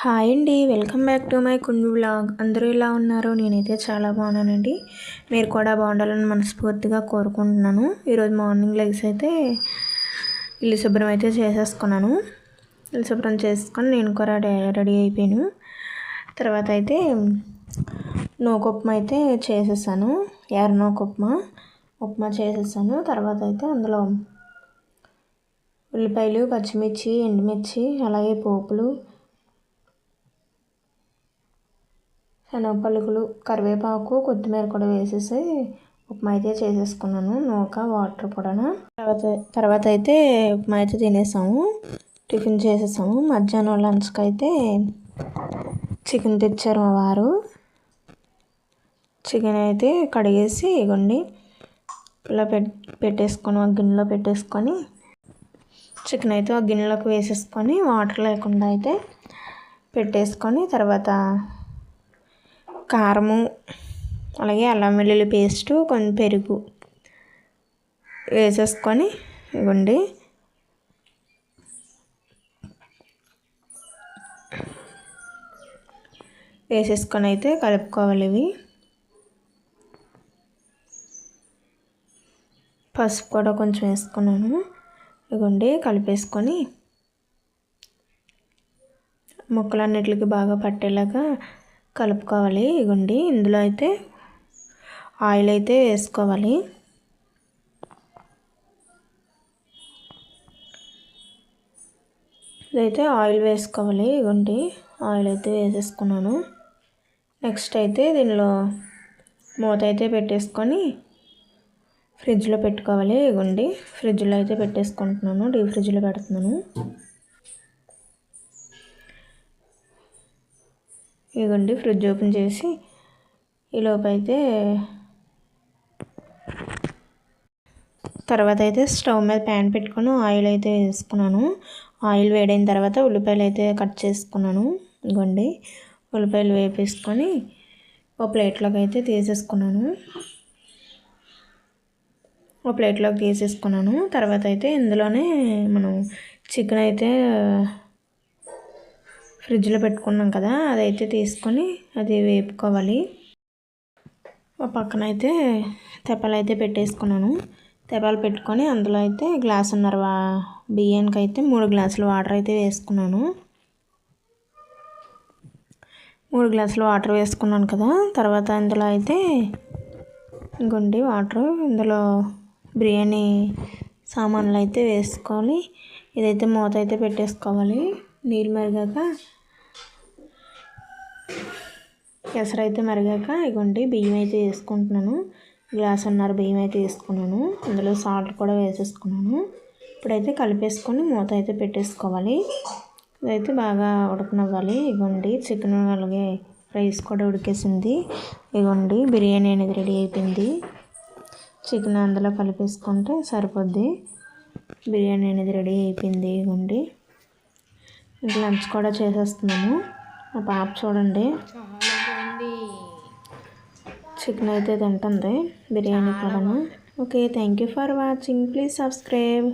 Hi అండి welcome back to my కుండు blog అందరూ ఎలా ఉన్నారు? నేనైతే చాలా బాగున్నానండి. మీరు కూడా బాగుండాలని మనస్ఫూర్తిగా కోరుకుంటున్నాను. ఈరోజు మార్నింగ్ లెగ్స్ అయితే ఇల్లు శుభ్రం అయితే చేసేసుకున్నాను. ఇల్లు శుభ్రం చేసుకొని నేను కూడా రెడీ అయిపోయాను. తర్వాత అయితే నూకుప్మా అయితే చేసేసాను. ఎర్ర నూకుప్మా ఉప్మా చేసేసాను. తర్వాత అయితే అందులో ఉల్లిపాయలు పచ్చిమిర్చి ఎండుమిర్చి అలాగే పోపులు శనగ పలుకులు కరివేపాకు కొత్తిమీర కూడా వేసేసి ఉప్మా అయితే చేసేసుకున్నాను. నూక వాటర్ కూడా తర్వాత తర్వాత అయితే ఉప్మా అయితే తినేసాము. టిఫిన్ చేసేసాము. మధ్యాహ్నం లంచ్కి అయితే చికెన్ తెచ్చారు మా వారు. చికెన్ అయితే కడిగేసి ఇగండి ఇలా పెట్టేసుకొని ఒక గిన్నెలో పెట్టేసుకొని చికెన్ అయితే ఒక గిన్నెలోకి వేసేసుకొని వాటర్ లేకుండా అయితే పెట్టేసుకొని తర్వాత కారము అలాగే అల్లం వెల్లుల్లి పేస్టు కొంచెం పెరుగు వేసేసుకొని ఇవ్వండి. వేసేసుకొని అయితే కలుపుకోవాలి ఇవి. పసుపు కూడా కొంచెం వేసుకున్నాను. ఇవ్వండి కలిపేసుకొని ముక్కలన్నిటికి బాగా పట్టేలాగా కలుపుకోవాలి. ఇగోండి ఇందులో అయితే ఆయిల్ అయితే వేసుకోవాలి. ఇదైతే ఆయిల్ వేసుకోవాలి. ఇగోండి ఆయిల్ అయితే వేసేసుకున్నాను. నెక్స్ట్ అయితే దీనిలో మూత అయితే పెట్టేసుకొని ఫ్రిడ్జ్లో పెట్టుకోవాలి. ఇగోండి ఫ్రిడ్జ్లో అయితే పెట్టేసుకుంటున్నాను. డీప్ ఫ్రిడ్జ్లో పెడుతున్నాను. ఇదిగోండి ఫ్రిడ్జ్ ఓపెన్ చేసి ఈలోపు అయితే తర్వాత అయితే స్టవ్ మీద ప్యాన్ పెట్టుకొని ఆయిల్ అయితే వేసుకున్నాను. ఆయిల్ వేడైన తర్వాత ఉల్లిపాయలు అయితే కట్ చేసుకున్నాను. ఇదిగోండి ఉల్లిపాయలు వేపేసుకొని ఒక ప్లేట్లోకి అయితే తీసేసుకున్నాను. ఒక ప్లేట్లోకి తీసేసుకున్నాను. తర్వాత అయితే ఇందులోనే మనం చికెన్ అయితే ఫ్రిడ్జ్లో పెట్టుకున్నాం కదా అదైతే తీసుకొని అది వేపుకోవాలి. పక్కన అయితే తెప్పలు అయితే పెట్టేసుకున్నాను. తెప్పలు పెట్టుకొని అందులో అయితే గ్లాస్ ఉన్నారు బియ్యానికి అయితే మూడు గ్లాసులు వాటర్ అయితే వేసుకున్నాను. మూడు గ్లాసులు వాటర్ వేసుకున్నాను కదా తర్వాత ఇందులో అయితే గుండి వాటర్ ఇందులో బిర్యానీ సామాన్లు అయితే వేసుకోవాలి. ఇదైతే మూత అయితే పెట్టేసుకోవాలి. నీళ్ళు మరిగాక ఎసరు అయితే మరిగాక ఇగోండి బియ్యం అయితే వేసుకుంటున్నాను. గ్లాస్ ఉన్నారు బియ్యం అయితే వేసుకున్నాను. అందులో సాల్ట్ కూడా వేసేసుకున్నాను. ఇప్పుడైతే కలిపేసుకొని మూత అయితే పెట్టేసుకోవాలి. ఇదైతే బాగా ఉడకనివ్వాలి. ఇగోండి చికెన్ అలాగే రైస్ కూడా ఉడికేసింది. ఇగోండి బిర్యానీ అనేది రెడీ అయిపోయింది. చికెన్ అందులో కలిపేసుకుంటే సరిపోద్ది. బిర్యానీ అనేది రెడీ అయిపోయింది. ఇగోండి. లంచ్ కూడా చేసేస్తున్నాము. మా పాప చూడండి. చికెన్ అయితే తింటుంది. బిర్యానీ కూడా okay thank you for watching please subscribe